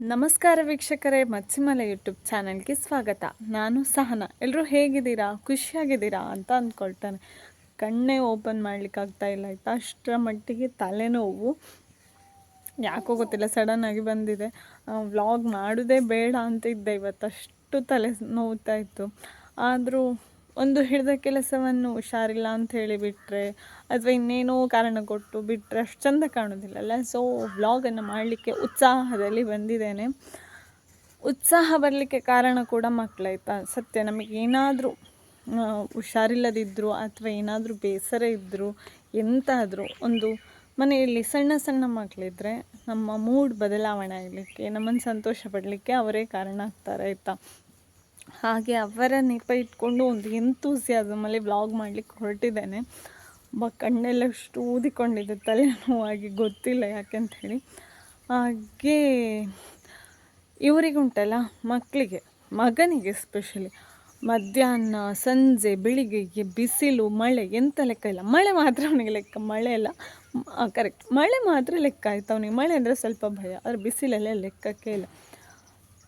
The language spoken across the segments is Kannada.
ನಮಸ್ಕಾರ ವೀಕ್ಷಕರೇ ಮಚ್ಚಿಮಲೆ ಯೂಟ್ಯೂಬ್ ಚಾನಲ್ಗೆ ಸ್ವಾಗತ. ನಾನು ಸಹನ. ಎಲ್ಲರೂ ಹೇಗಿದ್ದೀರಾ? ಖುಷಿಯಾಗಿದ್ದೀರಾ ಅಂತ ಅಂದ್ಕೊಳ್ತಾನೆ. ಕಣ್ಣೇ ಓಪನ್ ಮಾಡ್ಲಿಕ್ಕೆ ಆಗ್ತಾ ಇಲ್ಲ. ಆಯಿತಾ ಅಷ್ಟರ ಮಟ್ಟಿಗೆ ತಲೆನೋವು. ಯಾಕೋ ಗೊತ್ತಿಲ್ಲ ಸಡನ್ನಾಗಿ ಬಂದಿದೆ. ವ್ಲಾಗ್ ಮಾಡೋದೇ ಬೇಡ ಅಂತ ಇದ್ದೆ ಇವತ್ತು ಅಷ್ಟು ತಲೆ ನೋವುತ್ತಾ ಇತ್ತು. ಆದರೂ ಒಂದು ಹಿಡಿದ ಕೆಲಸವನ್ನು ಹುಷಾರಿಲ್ಲ ಅಂತ ಹೇಳಿ ಬಿಟ್ಟರೆ ಅಥವಾ ಇನ್ನೇನೋ ಕಾರಣ ಕೊಟ್ಟು ಬಿಟ್ಟರೆ ಅಷ್ಟು ಚಂದ ಕಾಣೋದಿಲ್ಲಲ್ಲ. ಸೊ ವ್ಲಾಗನ್ನು ಮಾಡಲಿಕ್ಕೆ ಉತ್ಸಾಹದಲ್ಲಿ ಬಂದಿದ್ದೇನೆ. ಉತ್ಸಾಹ ಬರಲಿಕ್ಕೆ ಕಾರಣ ಕೂಡ ಮಕ್ಕಳಾಯ್ತಾ ಸತ್ಯ, ನಮಗೆ ಏನಾದರೂ ಹುಷಾರಿಲ್ಲದಿದ್ದರೂ ಅಥವಾ ಏನಾದರೂ ಬೇಸರ ಇದ್ದರೂ ಎಂತಾದರೂ ಒಂದು ಮನೆಯಲ್ಲಿ ಸಣ್ಣ ಸಣ್ಣ ಮಕ್ಕಳಿದ್ರೆ ನಮ್ಮ ಮೂಡ್ ಬದಲಾವಣೆ ಆಗಲಿಕ್ಕೆ, ನಮ್ಮನ್ನು ಸಂತೋಷ ಪಡಲಿಕ್ಕೆ ಅವರೇ ಕಾರಣ ಆಗ್ತಾರೆ ಆಯಿತಾ ಹಾಗೆ ಅವರ ನೆಪ ಇಟ್ಕೊಂಡು ಒಂದು ಎಂತೂಸಿಯಾಸಮಲ್ಲಿ ವ್ಲಾಗ್ ಮಾಡಲಿಕ್ಕೆ ಹೊರಟಿದ್ದೇನೆ. ಬ, ಕಣ್ಣೆಲ್ಲ ಅಷ್ಟು ಊದಿಕೊಂಡಿದೆ, ತಲೆನೋವಾಗಿ ಗೊತ್ತಿಲ್ಲ ಯಾಕೆಂಥೇಳಿ ಹಾಗೆ ಇವರಿಗುಂಟಲ್ಲ ಮಕ್ಕಳಿಗೆ ಮಗನಿಗೆ ಸ್ಪೆಷಲಿ ಮಧ್ಯಾಹ್ನ, ಸಂಜೆ, ಬೆಳಿಗ್ಗೆಗೆ ಬಿಸಿಲು, ಮಳೆ ಎಂಥ ಲೆಕ್ಕ ಇಲ್ಲ. ಮಳೆ ಮಾತ್ರ ಅವನಿಗೆ ಲೆಕ್ಕ, ಮಳೆ ಎಲ್ಲ ಕರೆಕ್ಟ್ ಮಳೆ ಮಾತ್ರ ಲೆಕ್ಕ ಆಯ್ತು ಅವನಿಗೆ. ಮಳೆ ಅಂದರೆ ಸ್ವಲ್ಪ ಭಯ. ಆದರೆ ಬಿಸಿಲೆಲ್ಲ ಲೆಕ್ಕಕ್ಕೆ ಇಲ್ಲ.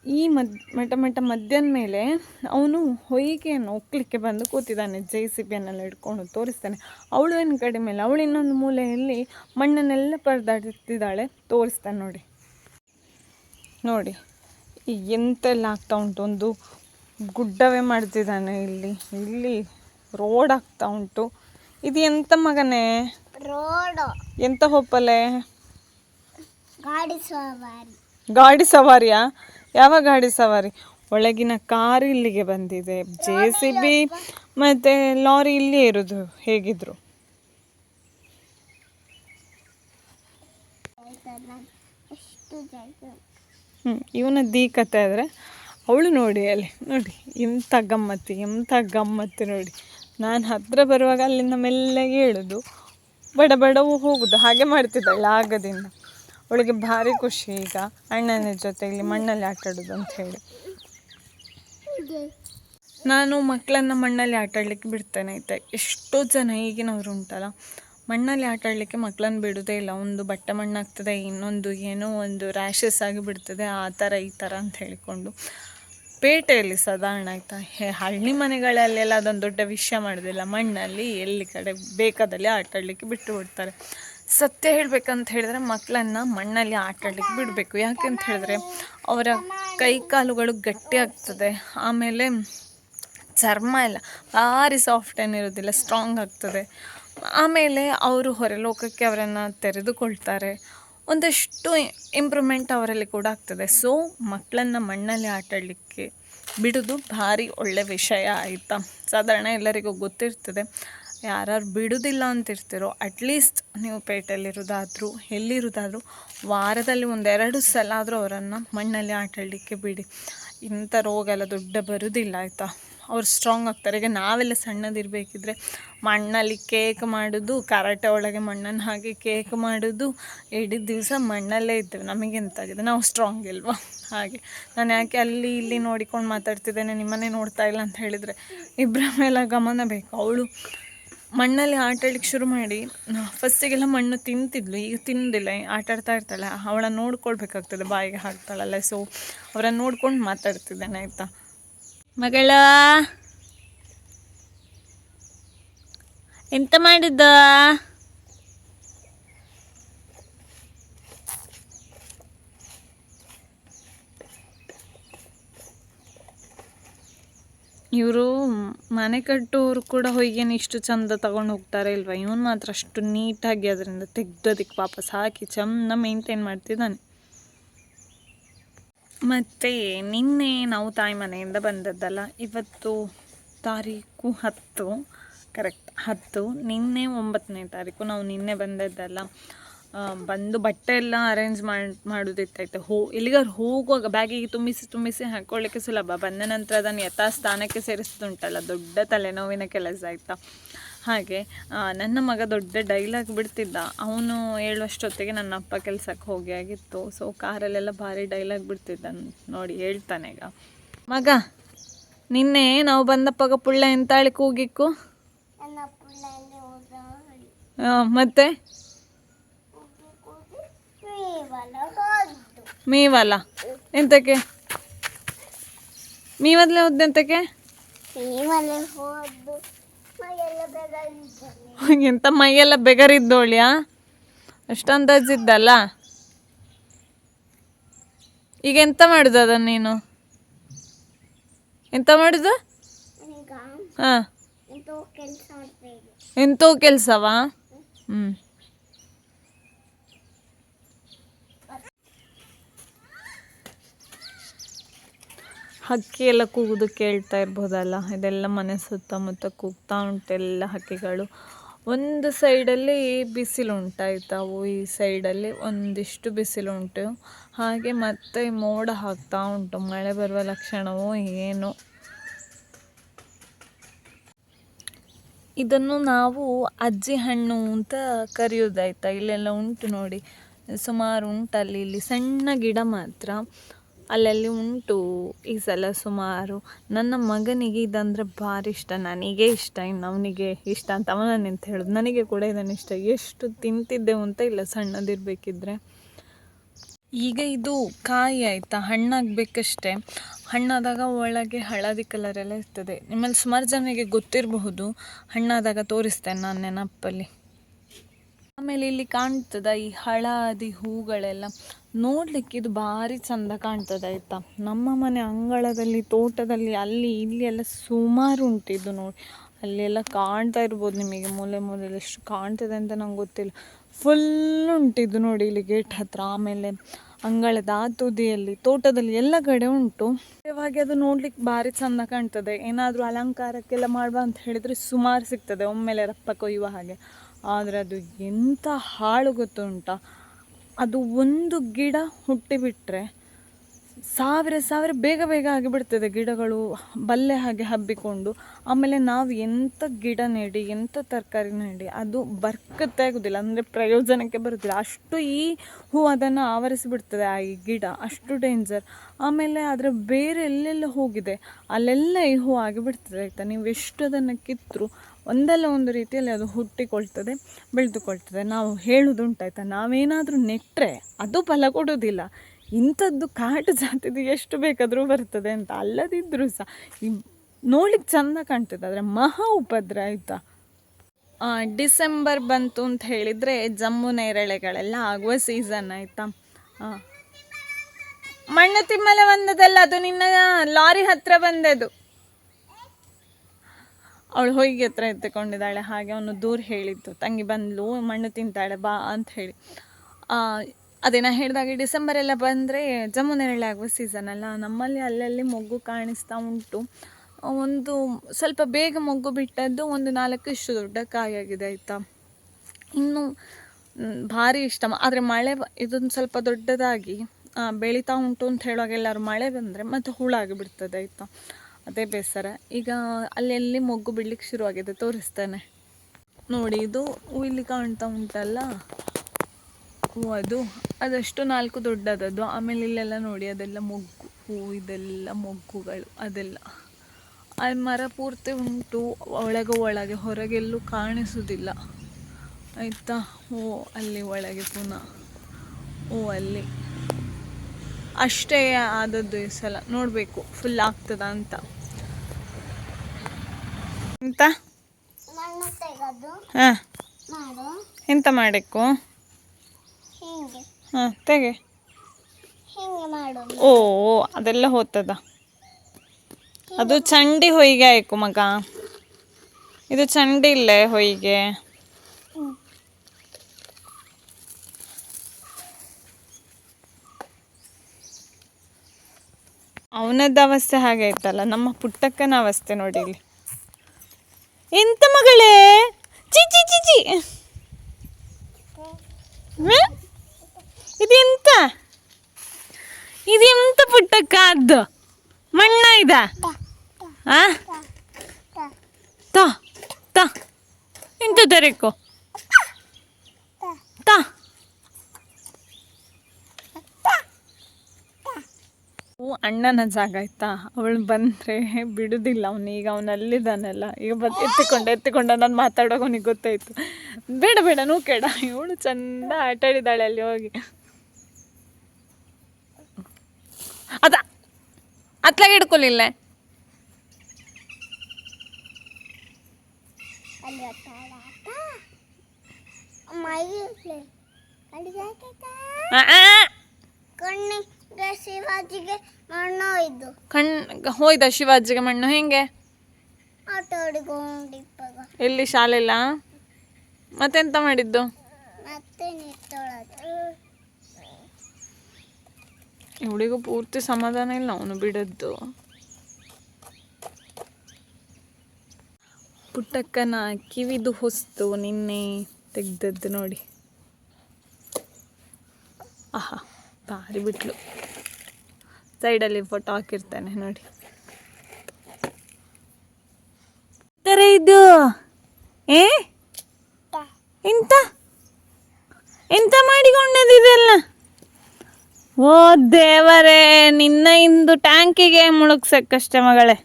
ಈ ಮದ್ ಮಟ ಮಟ ಮಧ್ಯಾಹ್ನ ಮೇಲೆ ಅವನು ಹೊಯ್ಗೆಯನ್ನು ಒಕ್ಕಲಿಕ್ಕೆ ಬಂದು ಕೂತಿದ್ದಾನೆ. ಜೆ ಸಿ ಬಿಯನ್ನೆಲ್ಲ ಹಿಡ್ಕೊಂಡು ತೋರಿಸ್ತಾನೆ. ಅವಳು ಏನು ಕಡಿಮೆ ಮೇಲೆ ಅವಳು ಇನ್ನೊಂದು ಮೂಲೆಯಲ್ಲಿ ಮಣ್ಣನ್ನೆಲ್ಲ ಪರದಾಡ್ತಿದ್ದಾಳೆ. ತೋರಿಸ್ತಾನೆ ನೋಡಿ. ನೋಡಿ. ಈ ಎಂತೆಲ್ಲ ಆಗ್ತಾ ಉಂಟು. ಒಂದು ಗುಡ್ಡವೇ ಮಾಡ್ತಿದ್ದಾನೆ ಇಲ್ಲಿ. ಇಲ್ಲಿ ರೋಡ್ ಆಗ್ತಾ ಉಂಟು. ಇದು ಎಂತ ಮಗನೇ? ರೋಡ್. ಎಂತ ಹೊಪ್ಪಲೆ ಗಾಡಿ ಸವಾರಿ. ಗಾಡಿ ಸವಾರಿಯಾ? ಯಾವ ಗಾಡಿ ಸವಾರಿ? ಒಳಗಿನ ಕಾರ್ ಇಲ್ಲಿಗೆ ಬಂದಿದೆ. ಜೆ ಸಿ ಬಿ ಮತ್ತೆ ಲಾರಿ ಇಲ್ಲಿ ಇರೋದು. ಹೇಗಿದ್ರು? ಇವನ ದಿ ಕತೆ ಆದರೆ ಅವಳು ನೋಡಿ ಅಲ್ಲಿ, ನೋಡಿ ಎಂಥ ಗಮ್ಮತ್ತಿ ಎಂಥ ಗಮ್ಮತ್ತು ನೋಡಿ. ನಾನು ಹತ್ತಿರ ಬರುವಾಗ ಅಲ್ಲಿಂದ ಮೆಲ್ಲಗೆ ಹೇಳೋದು ಬಡ ಬಡವು ಹೋಗುದು, ಹಾಗೆ ಮಾಡ್ತಿದ್ದಾಳೆ ಆಗದಿಂದ. ಅವಳಿಗೆ ಭಾರಿ ಖುಷಿ ಈಗ. ಅಣ್ಣನ ಜೊತೆ ಇಲ್ಲಿ ಮಣ್ಣಲ್ಲಿ ಆಟ ಆಡೋದು ಅಂತ ಹೇಳಿ. ನಾನು ಮಕ್ಕಳನ್ನ ಮಣ್ಣಲ್ಲಿ ಆಟ ಆಡಲಿಕ್ಕೆ ಬಿಡ್ತೇನೆ ಆಯ್ತಾ? ಎಷ್ಟೋ ಜನ ಈಗಿನವರು ಉಂಟಲ್ಲ? ಮಣ್ಣಲ್ಲಿ ಆಟ ಆಡಲಿಕ್ಕೆ ಮಕ್ಕಳನ್ನ ಬಿಡೋದೇ ಇಲ್ಲ. ಒಂದು ಬಟ್ಟೆ ಮಣ್ಣಾಗ್ತದೆ, ಇನ್ನೊಂದು ಏನೋ ಒಂದು ರ್ಯಾಷಸ್ ಆಗಿ ಬಿಡ್ತದೆ, ಆ ಥರ ಈ ಥರ ಅಂತ ಹೇಳಿಕೊಂಡು. ಪೇಟೆಯಲ್ಲಿ ಸಾಧಾರಣ ಆಯಿತಾ? ಹಳ್ಳಿ ಮನೆಗಳಲ್ಲೆಲ್ಲ ಅದೊಂದು ದೊಡ್ಡ ವಿಷಯ ಮಾಡೋದಿಲ್ಲ. ಮಣ್ಣಲ್ಲಿ ಎಲ್ಲಿ ಕಡೆ ಬೇಕಾದಲ್ಲಿ ಆಟಾಡಲಿಕ್ಕೆ ಬಿಟ್ಟು ಬಿಡ್ತಾರೆ. ಸತ್ಯ ಹೇಳಬೇಕಂತ ಹೇಳಿದ್ರೆ ಮಕ್ಕಳನ್ನ ಮಣ್ಣಲ್ಲಿ ಆಟ ಆಡಲಿಕ್ಕೆ ಬಿಡಬೇಕು. ಯಾಕೆಂತ ಹೇಳಿದ್ರೆ ಅವರ ಕೈ ಕಾಲುಗಳು ಗಟ್ಟಿ ಆಗ್ತದೆ. ಆಮೇಲೆ ಚರ್ಮ ಎಲ್ಲ ಭಾರಿ ಸಾಫ್ಟ್ ಏನಿರೋದಿಲ್ಲ ಸ್ಟ್ರಾಂಗ್ ಆಗ್ತದೆ. ಆಮೇಲೆ ಅವರು ಹೊರಲೋಕಕ್ಕೆ ಅವರನ್ನು ತೆರೆದುಕೊಳ್ತಾರೆ. ಒಂದಷ್ಟು ಇಂಪ್ರೂವ್ಮೆಂಟ್ ಅವರಲ್ಲಿ ಕೂಡ ಆಗ್ತದೆ. ಸೊ ಮಕ್ಕಳನ್ನು ಮಣ್ಣಲ್ಲಿ ಆಟಾಡಲಿಕ್ಕೆ ಬಿಡೋದು ಭಾರಿ ಒಳ್ಳೆಯ ವಿಷಯ ಆಯಿತಾ? ಸಾಧಾರಣ ಎಲ್ಲರಿಗೂ ಗೊತ್ತಿರ್ತದೆ. ಯಾರು ಬಿಡೋದಿಲ್ಲ ಅಂತಿರ್ತೀರೋ ಅಟ್ಲೀಸ್ಟ್ ನೀವು ಪೇಟೆಯಲ್ಲಿರೋದಾದರೂ ಎಲ್ಲಿರೋದಾದರೂ ವಾರದಲ್ಲಿ ಒಂದೆರಡು ಸಲ ಆದರೂ ಅವರನ್ನು ಮಣ್ಣಲ್ಲಿ ಆಟಾಡಲಿಕ್ಕೆ ಬಿಡಿ. ಇಂಥ ರೋಗ ಎಲ್ಲ ದೊಡ್ಡ ಬರೋದಿಲ್ಲ, ಆಯಿತಾ? ಅವ್ರು ಸ್ಟ್ರಾಂಗ್ ಆಗ್ತಾರೆ. ಈಗ ನಾವೆಲ್ಲ ಸಣ್ಣದಿರಬೇಕಿದ್ರೆ ಮಣ್ಣಲ್ಲಿ ಕೇಕ್ ಮಾಡೋದು, ಕರಾಟೆ ಒಳಗೆ ಮಣ್ಣನ್ನು ಹಾಕಿ ಕೇಕ್ ಮಾಡೋದು, ಇಡೀ ದಿವಸ ಮಣ್ಣಲ್ಲೇ ಇದ್ದೇವೆ. ನಮಗೆಂತಾಗಿದೆ ನಾವು ಸ್ಟ್ರಾಂಗ್ ಇಲ್ವಾ? ಹಾಗೆ. ನಾನು ಯಾಕೆ ಅಲ್ಲಿ ಇಲ್ಲಿ ನೋಡಿಕೊಂಡು ಮಾತಾಡ್ತಿದ್ದೇನೆ, ನಿಮ್ಮನ್ನೇ ನೋಡ್ತಾ ಇಲ್ಲ ಅಂತ ಹೇಳಿದರೆ ಇಬ್ಬರ ಮೇಲೆ ಗಮನ ಬೇಕು. ಅವಳು ಮಣ್ಣಲ್ಲಿ ಆಟ ಆಡ್ಲಿಕ್ಕೆ ಶುರು ಮಾಡಿ ಫಸ್ಟಿಗೆಲ್ಲ ಮಣ್ಣು ತಿಂತಿದ್ಲು, ಈಗ ತಿಂದಿಲ್ಲ, ಆಟ ಆಡ್ತಾ ಇರ್ತಾಳೆ ಅವಳ ನೋಡ್ಕೊಳ್ಬೇಕಾಗ್ತದೆ, ಬಾಯಿಗೆ ಹಾಕ್ತಾಳಲ್ಲ ಸೊ ಅವರನ್ನು ನೋಡ್ಕೊಂಡು ಮಾತಾಡ್ತಿದ್ದಾನೆ, ಆಯಿತಾ? ಮಗಳ! ಎಂತ ಮಾಡಿದ್ದ? ಇವರು ಮನೆ ಕಟ್ಟೋರು ಕೂಡ ಹೊಯ್ಗೆನ ಇಷ್ಟು ಚಂದ ತಗೊಂಡು ಹೋಗ್ತಾರೆ ಇಲ್ವಾ? ಇವನು ಮಾತ್ರ ಅಷ್ಟು ನೀಟಾಗಿ ಅದರಿಂದ ತೆಗ್ದೋದಕ್ಕೆ ವಾಪಸ್ ಹಾಕಿ ಚಂದ ಮೇಂಟೈನ್ ಮಾಡ್ತಿದ್ದಾನೆ. ಮತ್ತು ನಿನ್ನೆ ನಾವು ತಾಯಿ ಮನೆಯಿಂದ ಬಂದದ್ದಲ್ಲ, ಇವತ್ತು ತಾರೀಕು ಹತ್ತು ಕರೆಕ್ಟ್ ಹತ್ತು, ನಿನ್ನೆ ಒಂಬತ್ತನೇ ತಾರೀಕು ನಾವು ನಿನ್ನೆ ಬಂದದ್ದಲ್ಲ. ಬಂದು ಬಟ್ಟೆ ಎಲ್ಲ ಅರೇಂಜ್ ಮಾಡಿ ಮಾಡೋದಿತ್ತಾಯ್ತು. ಹೋ ಎಲ್ಲಿಗಾರು ಹೋಗುವಾಗ ಬ್ಯಾಗಿಗೆ ತುಂಬಿಸಿ ತುಂಬಿಸಿ ಹಾಕ್ಕೊಳ್ಳಿಕ್ಕೆ ಸುಲಭ. ಬಂದ ನಂತರ ಅದನ್ನು ಯಥಾಸ್ಥಾನಕ್ಕೆ ಸೇರಿಸ್ತುಂಟಲ್ಲ ದೊಡ್ಡ ತಲೆನೋವಿನ ಕೆಲಸ ಆಯಿತಾ? ಹಾಗೆ ನನ್ನ ಮಗ ದೊಡ್ಡ ಡೈಲಾಗ್ ಬಿಡ್ತಿದ್ದ. ಅವನು ಹೇಳುವಷ್ಟೊತ್ತಿಗೆ ನನ್ನ ಅಪ್ಪ ಕೆಲಸಕ್ಕೆ ಹೋಗಿ ಆಗಿತ್ತು. ಸೊ ಕಾರಲ್ಲೆಲ್ಲ ಭಾರಿ ಡೈಲಾಗ್ ಬಿಡ್ತಿದ್ದ. ನೋಡಿ ಹೇಳ್ತಾನೆ ಈಗ. ಮಗ ನಿನ್ನೆ ನಾವು ಬಂದಪ್ಪಗ ಪುಳ್ಳ ಎಂತಾಳಿ ಕೂಗಿಕ್ಕು? ಮತ್ತೆ? ಮೇವಲ್ಲ. ಎಂತಕ್ಕೆ? ಮೀವದ್ಲೆ ಹೋದ್ ಎಂತಕ್ಕೆ? ನೀವಲ್ಲಿ ಹೋದ್ದು. ಮೈಯೆಲ್ಲ ಬೆದರಿದ್ದಾನೆ ಎಂತ ಮೈಯೆಲ್ಲ ಬೆಗರಿದ್ದೋಳ್ಯಾ? ಅಷ್ಟಂದಾಜಿದ್ದಲ್ಲ ಈಗ ಎಂತ ಮಾಡುದು ಅದನ್ನ ನೀನು? ಎಂತ ಮಾಡುದು? ಹಾ. ಎಂತೋ ಕೆಲಸವಾ? ಹ್ಞೂ ಹಕ್ಕಿ ಎಲ್ಲ ಕೂಗೋದು ಕೇಳ್ತಾ ಇರ್ಬೋದಲ್ಲ? ಇದೆಲ್ಲ ಮನೆ ಸುತ್ತಮುತ್ತ ಕೂಗ್ತಾ ಉಂಟು ಎಲ್ಲ ಹಕ್ಕಿಗಳು. ಒಂದು ಸೈಡಲ್ಲಿ ಬಿಸಿಲು ಉಂಟಾಯ್ತಾವು ಈ ಸೈಡಲ್ಲಿ ಒಂದಿಷ್ಟು ಬಿಸಿಲು ಉಂಟು. ಹಾಗೆ ಮತ್ತೆ ಮೋಡ ಹಾಕ್ತಾ ಉಂಟು. ಮಳೆ ಬರುವ ಲಕ್ಷಣವೋ ಏನು. ಇದನ್ನು ನಾವು ಅಜ್ಜಿ ಹಣ್ಣು ಅಂತ ಕರೆಯೋದಾಯ್ತಾ? ಇಲ್ಲೆಲ್ಲ ಉಂಟು ನೋಡಿ. ಸುಮಾರು ಉಂಟಲ್ಲಿ ಇಲ್ಲಿ. ಸಣ್ಣ ಗಿಡ ಮಾತ್ರ. ಅಲ್ಲಲ್ಲಿ ಉಂಟು. ಈ ಸಲ ಸುಮಾರು ನನ್ನ ಮಗನಿಗೆ ಇದಂದರೆ ಭಾರಿ ಇಷ್ಟ. ನನಗೆ ಇಷ್ಟ ಇನ್ನು ಅವನಿಗೆ ಇಷ್ಟ ಅಂತ ಅವನನ್ನು ಎಂತ ಹೇಳೋದು. ನನಗೆ ಕೂಡ ಇದನ್ನು ಇಷ್ಟ. ಎಷ್ಟು ತಿಂತಿದ್ದೆವು ಅಂತ ಇಲ್ಲ ಸಣ್ಣದಿರಬೇಕಿದ್ರೆ. ಈಗ ಇದು ಕಾಯಿ ಆಯಿತಾ? ಹಣ್ಣಾಗಬೇಕಷ್ಟೆ ಹಣ್ಣಾದಾಗ ಒಳಗೆ ಹಳದಿ ಕಲರ್ ಎಲ್ಲ ಇರ್ತದೆ. ನಿಮ್ಮಲ್ಲಿ ಸುಮಾರು ಜನರಿಗೆ ಗೊತ್ತಿರಬಹುದು. ಹಣ್ಣಾದಾಗ ತೋರಿಸ್ತೇನೆ ನಾನು ನೆನಪಲ್ಲಿ. ಆಮೇಲೆ ಇಲ್ಲಿ ಕಾಣ್ತದ ಈ ಹಳದಿ ಹೂಗಳೆಲ್ಲ. ನೋಡ್ಲಿಕ್ಕೆ ಇದು ಭಾರಿ ಚಂದ ಕಾಣ್ತದೆ, ಆಯ್ತಾ? ನಮ್ಮ ಮನೆ ಅಂಗಳದಲ್ಲಿ, ತೋಟದಲ್ಲಿ, ಅಲ್ಲಿ, ಇಲ್ಲಿ ಎಲ್ಲ ಸುಮಾರು ಉಂಟು ಇದು ನೋಡಿ. ಅಲ್ಲೆಲ್ಲ ಕಾಣ್ತಾ ಇರ್ಬೋದು ನಿಮಗೆ, ಮೂಲೆ ಮೂಲೆಯಲ್ಲಿ ಎಷ್ಟು ಕಾಣ್ತದೆ ಅಂತ ನಂಗೆ ಗೊತ್ತಿಲ್ಲ. ಫುಲ್ ಉಂಟು ನೋಡಿ ಇಲ್ಲಿ ಗೇಟ್ ಹತ್ರ, ಆಮೇಲೆ ಅಂಗಳದ ಆ ತುದಿಯಲ್ಲಿ, ತೋಟದಲ್ಲಿ ಎಲ್ಲ ಕಡೆ ಉಂಟು. ಹಾಗೆ ಅದು ನೋಡ್ಲಿಕ್ಕೆ ಭಾರಿ ಚಂದ ಕಾಣ್ತದೆ. ಏನಾದರೂ ಅಲಂಕಾರಕ್ಕೆಲ್ಲ ಮಾಡುವ ಅಂತ ಹೇಳಿದರೆ ಸುಮಾರು ಸಿಗ್ತದೆ, ಒಮ್ಮೆಲೆ ರಪ್ಪ ಕೊಯ್ಯುವ ಹಾಗೆ. ಆದರೆ ಅದು ಎಂಥ ಹಾಳು ಗೊತ್ತುಂಟ? ಅದು ಒಂದು ಗಿಡ ಹುಟ್ಟಿಬಿಟ್ರೆ ಸಾವಿರ ಸಾವಿರ ಬೇಗ ಬೇಗ ಆಗಿಬಿಡ್ತದೆ ಗಿಡಗಳು ಬಲ್ಲೆ ಹಾಗೆ ಹಬ್ಬಿಕೊಂಡು. ಆಮೇಲೆ ನಾವು ಎಂಥ ಗಿಡ ನೆಡಿ, ಎಂಥ ತರಕಾರಿ ನೆಡಿ, ಅದು ಬರ್ಕತ್ತೆ ಆಗೋದಿಲ್ಲ. ಅಂದರೆ ಪ್ರಯೋಜನಕ್ಕೆ ಬರೋದಿಲ್ಲ. ಅಷ್ಟು ಈ ಹೂ ಅದನ್ನು ಆವರಿಸಿಬಿಡ್ತದೆ ಆ ಈ ಗಿಡ. ಅಷ್ಟು ಡೇಂಜರ್ ಆಮೇಲೆ ಅದರ ಬೇರೆ ಎಲ್ಲೆಲ್ಲ ಹೋಗಿದೆ. ಅಲ್ಲೆಲ್ಲ ಈ ಹೂ ಆಗಿಬಿಡ್ತದೆ ಆಯಿತಾ? ನೀವು ಎಷ್ಟು ಅದನ್ನು ಕಿತ್ತರೂ ಒಂದಲ್ಲ ಒಂದು ರೀತಿಯಲ್ಲಿ ಅದು ಹುಟ್ಟಿಕೊಳ್ತದೆ, ಬೆಳೆದುಕೊಳ್ತದೆ. ನಾವು ಹೇಳೋದುಂಟಾಯ್ತಾ ನಾವೇನಾದರೂ ನೆಟ್ಟರೆ ಅದು ಫಲ ಕೊಡೋದಿಲ್ಲ ಇಂಥದ್ದು ಕಾಟು ಜಾತಿದು ಎಷ್ಟು ಬೇಕಾದರೂ ಬರ್ತದೆ ಅಂತ ಅಲ್ಲದಿದ್ದರೂ ಸಹ. ನೋಡ್ಲಿಕ್ಕೆ ಚೆಂದ ಕಾಣ್ತದೆ, ಆದರೆ ಮಹಾ ಉಪದ್ರ ಆಯಿತಾ? ಡಿಸೆಂಬರ್ ಬಂತು ಅಂತ ಹೇಳಿದರೆ ಜಮ್ಮು ನೇರಳೆಗಳೆಲ್ಲ ಆಗುವ ಸೀಸನ್ ಆಯಿತಾ? ಮಣ್ಣು ತಿಮ್ಮಲೆ ಬಂದದಲ್ಲ ಅದು ನಿನ್ನ ಲಾರಿ ಹತ್ತಿರ ಬಂದದ್ದು. ಅವಳು ಹೊಯ್ಗೆ ಹತ್ರ ಎತ್ತಿಕೊಂಡಿದ್ದಾಳೆ. ಹಾಗೆ ಅವನು ದೂರ ಹೇಳಿದ್ದು, ತಂಗಿ ಬಂದ್ಲು, ಮಣ್ಣು ತಿಂತಾಳೆ, ಬಾ ಅಂತ ಹೇಳಿ. ಅದೇ ನಾ ಹೇಳಿದಾಗ ಡಿಸೆಂಬರ್ ಎಲ್ಲ ಬಂದರೆ ಜಮ್ಮು ನೆರಳೆ ಆಗುವ ಸೀಸನ್ ಅಲ್ಲ. ನಮ್ಮಲ್ಲಿ ಅಲ್ಲಲ್ಲಿ ಮೊಗ್ಗು ಕಾಣಿಸ್ತಾ ಉಂಟು. ಒಂದು ಸ್ವಲ್ಪ ಬೇಗ ಮೊಗ್ಗು ಬಿಟ್ಟದ್ದು ಒಂದು ನಾಲ್ಕು ಇಷ್ಟು ದೊಡ್ಡ ಕಾಯಾಗಿದೆ ಆಯಿತಾ? ಇನ್ನು ಭಾರಿ ಇಷ್ಟ. ಆದರೆ ಮಳೆ ಇದೊಂದು ಸ್ವಲ್ಪ ದೊಡ್ಡದಾಗಿ ಬೆಳೀತಾ ಉಂಟು ಅಂತ ಹೇಳುವಾಗ ಎಲ್ಲರೂ ಮಳೆ ಬಂದರೆ ಮತ್ತೆ ಹುಳಾಗಿ ಬಿಡ್ತದೆ ಆಯಿತಾ? ಅದೇ ಬೇಸರ. ಈಗ ಅಲ್ಲೆಲ್ಲಿ ಮೊಗ್ಗು ಬಿಡ್ಲಿಕ್ಕೆ ಶುರುವಾಗಿದೆ, ತೋರಿಸ್ತಾನೆ. ನೋಡಿ, ಇದು ಇಲ್ಲಿ ಕಾಣ್ತಾ ಉಂಟಲ್ಲ? ಹೂ ಅದು. ಅದಷ್ಟು ನಾಲ್ಕು ದೊಡ್ಡದದು ಆಮೇಲೆ ಇಲ್ಲೆಲ್ಲ ನೋಡಿ, ಅದೆಲ್ಲ ಮೊಗ್ಗು. ಹೂ, ಇದೆಲ್ಲ ಮೊಗ್ಗುಗಳು, ಅದೆಲ್ಲ. ಆ ಮರ ಪೂರ್ತಿ ಉಂಟು. ಒಳಗೆ ಒಳಗೆ, ಹೊರಗೆಲ್ಲೂ ಕಾಣಿಸುವುದಿಲ್ಲ ಆಯಿತಾ? ಓ ಅಲ್ಲಿ ಒಳಗೆ ಪುನಃ. ಓ ಅಲ್ಲಿ. ಅಷ್ಟೇ ಆದದ್ದು ಈ ಸಲ. ನೋಡಬೇಕು ಫುಲ್ ಆಗ್ತದ ಅಂತ. ಎಂತ? ಹಾಂ. ಎಂತ ಮಾಡಬೇಕು ಹಾಂ ತೆಗೆ. ಓ ಅದೆಲ್ಲ ಹೋತದ. ಅದು ಚಂಡಿ ಹೊಯ್ಗೆ ಆಯ್ಕು ಮಗ. ಇದು ಚಂಡಿ ಇಲ್ಲೇ ಹೊಯ್ಗೆ. ಅವನದ್ದು ಅವಸ್ಥೆ ಹಾಗೆ ಆಯ್ತಲ್ಲ ನಮ್ಮ ಪುಟ್ಟಕ್ಕನ ಅವಸ್ಥೆ ನೋಡಿ ಇಲ್ಲಿ. ಎಂತ ಮಗಳೇ? ಚಿ ಚಿ ಚಿ ಚಿ ಹ್ಮ್? ಇದೆಂತ? ಇದೆಂತ ಪುಟ್ಟಕ್ಕ ಅದು ಮಣ್ಣ ಇದ? ಆ? ತ ತ. ಎಂತ ತರಕು ತ. ಓ ಅಣ್ಣನ ಜಾಗ ಆಯ್ತಾ? ಅವಳು ಬಂದರೆ ಬಿಡುದಿಲ್ಲ ಅವನು. ಈಗ ಅವನು ಅಲ್ಲಿದ್ದಾನಲ್ಲ. ಈಗ ಬ ಎತ್ತಿಕೊಂಡ ಎತ್ತಿಕೊಂಡ ನಾನು ಮಾತಾಡೋಕೆ ಅವನಿಗೆ ಗೊತ್ತಾಯ್ತು. ಬೇಡ ಬೇಡ ನೂಕೆಡ ಇವಳು ಚಂದ ಆಟಾಡಿದ್ದಾಳೆ ಅಲ್ಲಿ ಹೋಗಿ. ಅದ ಅತ್ಲಾಗ ಹಿಡ್ಕೊಲಿಲ್ಲ ಅಲ್ಲಿ ಶಿವಾಜಿಗೆ ಮಣ್ಣು ಇದು ಕಣ್ ಹೋಯ್ದ ಶಿವಾಜಿಗೆ ಮಣ್ಣು ಹೆಂಗೆ? ಆಟ ಶಾಲೆ ಎಲ್ಲಿ ಶಾಲೆಲ್ಲ ಮತ್ತೆಂತ ಮಾಡಿದ್ದು? ಮತ್ತೆ ಇವಳಿಗೂ ಪೂರ್ತಿ ಸಮಾಧಾನ ಇಲ್ಲ ಅವನು ಬಿಡದ್ದು ಪುಟ್ಟಕ್ಕನ ಕಿವಿದು ಹೊಸ್ತು ನಿನ್ನೆ ತೆಗ್ದದ್ದು ನೋಡಿ. ಆಹಾ ಭಾರಿ ಬಿಟ್ಲು. ಸೈಡಲ್ಲಿ ಫೋಟೋ ಹಾಕಿರ್ತಾನೆ ನೋಡಿ. ಇದು? ಏ? ಎಂತ ಎಂತ ಮಾಡಿಕೊಂಡದಿದೆಲ್ಲ ಓ ದೇವರೇ, ನಿನ್ನ ಇಂದು ಟ್ಯಾಂಕಿಗೆ ಮುಳುಗ್ಸಕ್ಕಷ್ಟೇ ಮಗಳೇ.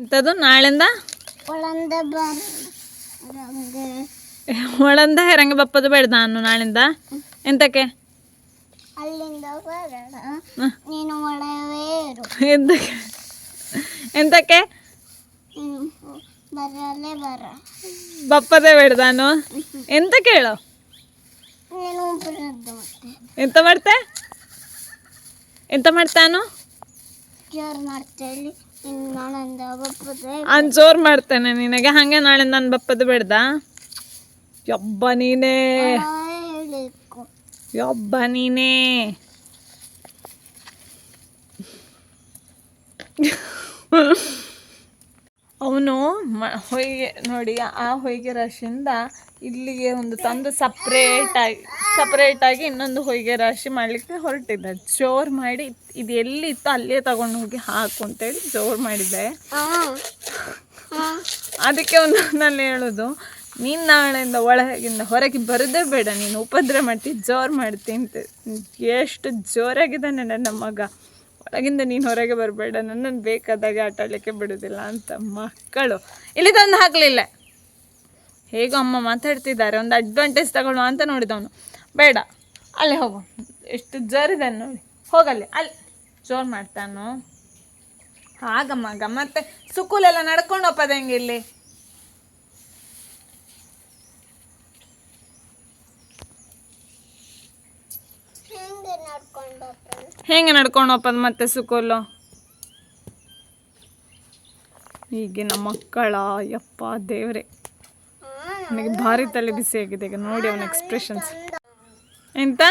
ಇಂಥದ್ದು ನಾಳೆಂದ? ಒಳಂದ ರಂಗ ಒಳಂದ ಹೆರಂಗ ಬಪ್ಪದು ಬೇಡ ನಾನು ನಾಳಿಂದ. ಎಂತಕ್ಕೆ? ಅಲ್ಲಿಂದ ನೀನು ಎಂತಕ್ಕೆ? ಬಪ್ಪದೇ ಬೇಡ ನಾನು. ಎಂತ ಕೇಳು ಎಂತ ಮಾಡ್ತೆ? ಎಂತ ಮಾಡ್ತಾನು ನಾನು? ಜೋರು ಮಾಡ್ತೇನೆ ನಿನಗೆ. ಹಾಗೆ ನಾಳೆ ನಾನು ಬಪ್ಪದು ಬೇಡ್ದ? ಯಬ್ಬ ನೀನೇ ಯಬ್ಬ ನೀನೇ ಅವನು ಮ ಹೊಯ್ಗೆ ನೋಡಿ ಆ ಹೊಯ್ಗೆ ರಾಶಿಯಿಂದ ಇಲ್ಲಿಗೆ ಒಂದು ತಂದು ಸಪ್ರೇಟಾಗಿ ಸಪ್ರೇಟಾಗಿ ಇನ್ನೊಂದು ಹೊಯ್ಗೆ ರಾಶಿ ಮಾಡಲಿಕ್ಕೆ ಹೊರಟಿದ್ದ ಜೋರು ಮಾಡಿ ಇದು ಎಲ್ಲಿತ್ತು ಅಲ್ಲೇ ತಗೊಂಡು ಹೋಗಿ ಹಾಕು ಅಂತೇಳಿ ಜೋರು ಮಾಡಿದ್ದೆ ಅದಕ್ಕೆ ಒಂದು ನಾನು ಹೇಳೋದು ನೀನು ನಾಳೆಯಿಂದ ಒಳಗಿಂದ ಹೊರಗೆ ಬರೋದೇ ಬೇಡ, ನೀನು ಉಪದ್ರ ಮಾಡ್ತಿ, ಜೋರು ಮಾಡ್ತಿ ಅಂತ. ಎಷ್ಟು ಜೋರಾಗಿದ್ದಾನೆ ನನ್ನ ಮಗ. ಒಳಗಿಂದ ನೀನು ಹೊರಗೆ ಬರಬೇಡ, ನನ್ನನ್ನು ಬೇಕಾದಾಗ ಆಟ ಆಡಲಿಕ್ಕೆ ಬಿಡೋದಿಲ್ಲ ಅಂತ ಮಕ್ಕಳು. ಇಲ್ಲಿ ತಂದು ಹಾಕಲಿಲ್ಲ ಹೇಗೋ ಅಮ್ಮ ಮಾತಾಡ್ತಿದ್ದಾರೆ, ಒಂದು ಅಡ್ವಾಂಟೇಜ್ ತಗೊಳ್ಳುವ ಅಂತ ನೋಡಿದವನು. ಬೇಡ, ಅಲ್ಲೇ ಹೋಗು. ಎಷ್ಟು ಜೋರಿದೆ ನೋಡಿ. ಹೋಗಲ್ಲಿ, ಅಲ್ಲಿ. ಜೋರು ಮಾಡ್ತಾನು. ಹಾಗಮ್ಮ ಮಗ ಮತ್ತೆ ಸುಕೂಲೆಲ್ಲ ನಡ್ಕೊಂಡು ಹೋಗೋದು ಹೆಂಗೆ ಇಲ್ಲಿ ಹೆಂಗೆ ನಡ್ಕೊಂಡು ಹೋಗ್ತಾನೆ ಹೆಂಗೆ ನಡ್ಕೊಂಡು ಹೋಗೋದು ಮತ್ತೆ ಸುಕೋಲು ಈಗಿನ ಮಕ್ಕಳ, ಯಪ್ಪ ದೇವ್ರೆ. ನನಗೆ ಭಾರಿ ತಲೆ ಬಿಸಿ ಆಗಿದೆ. ಈಗ ನೋಡಿ ಅವನ ಎಕ್ಸ್ಪ್ರೆಷನ್ಸ್ ಎಂತ?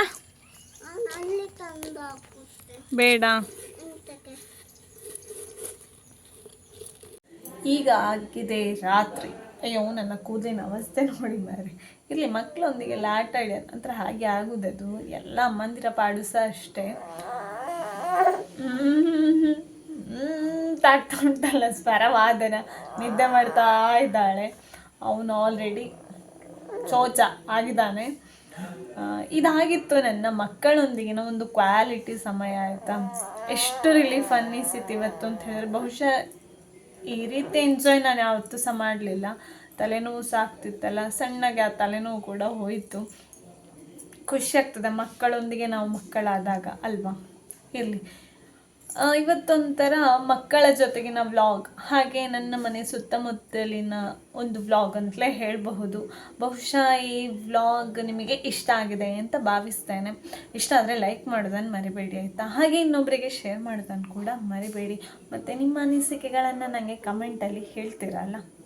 ಬೇಡ. ಈಗ ಆಗಿದೆ ರಾತ್ರಿ. ಅಯ್ಯೋ, ನನ್ನ ಕೂದಲಿನ ಅವಸ್ಥೆ ನೋಡಿ ಮಾರಿ ಇರಲಿ ಮಕ್ಕಳೊಂದಿಗೆಲ್ಲ ಆಟ ಆಡಿ ನಂತರ ಹಾಗೆ ಆಗುದದು ಎಲ್ಲ ಅಮ್ಮಂದಿರ ಪಾಡು ಸಹ ಅಷ್ಟೇ. ತಾಗ್ತಾ ಉಂಟಲ್ಲ ಸ್ವರವಾದನ ನಿದ್ದೆ ಮಾಡ್ತಾ ಇದ್ದಾಳೆ. ಅವನು ಆಲ್ರೆಡಿ ಚೋಚ ಆಗಿದ್ದಾನೆ. ಇದಾಗಿತ್ತು ನನ್ನ ಮಕ್ಕಳೊಂದಿಗಿನ ಒಂದು ಕ್ವಾಲಿಟಿ ಸಮಯ ಆಯ್ತಾ. ಎಷ್ಟು ರಿಲೀಫ್ ಅನ್ನಿಸಿತ್ತು ಇವತ್ತು ಅಂತ ಹೇಳಿದ್ರೆ ಬಹುಶಃ ಈ ರೀತಿ ಎಂಜಾಯ್ ನಾನು ಯಾವತ್ತೂ ಸಹ ಮಾಡಲಿಲ್ಲ. ತಲೆನೋವು ಸಾಕ್ತಿತ್ತಲ್ಲ ಸಣ್ಣಗೆ ಆ ತಲೆನೋವು ಕೂಡ ಹೋಯಿತು. ಖುಷಿ ಆಗ್ತದೆ ಮಕ್ಕಳೊಂದಿಗೆ ನಾವು ಮಕ್ಕಳಾದಾಗ, ಅಲ್ವಾ? ಇರಲಿ. ಇವತ್ತೊಂಥರ ಮಕ್ಕಳ ಜೊತೆಗಿನ ವ್ಲಾಗ್, ಹಾಗೆ ನನ್ನ ಮನೆ ಸುತ್ತಮುತ್ತಲಿನ ಒಂದು ವ್ಲಾಗ್ ಅಂತಲೇ ಹೇಳಬಹುದು. ಬಹುಶಃ ಈ ವ್ಲಾಗ್ ನಿಮಗೆ ಇಷ್ಟ ಆಗಿದೆ ಅಂತ ಭಾವಿಸ್ತೇನೆ. ಇಷ್ಟ ಆದರೆ ಲೈಕ್ ಮಾಡೋದನ್ನು ಮರಿಬೇಡಿ, ಆಯಿತಾ? ಹಾಗೆ ಇನ್ನೊಬ್ಬರಿಗೆ ಶೇರ್ ಮಾಡೋದನ್ನು ಕೂಡ ಮರಿಬೇಡಿ. ಮತ್ತು ನಿಮ್ಮ ಅನಿಸಿಕೆಗಳನ್ನು ನನಗೆ ಕಮೆಂಟಲ್ಲಿ ಹೇಳ್ತೀರಲ್ಲ?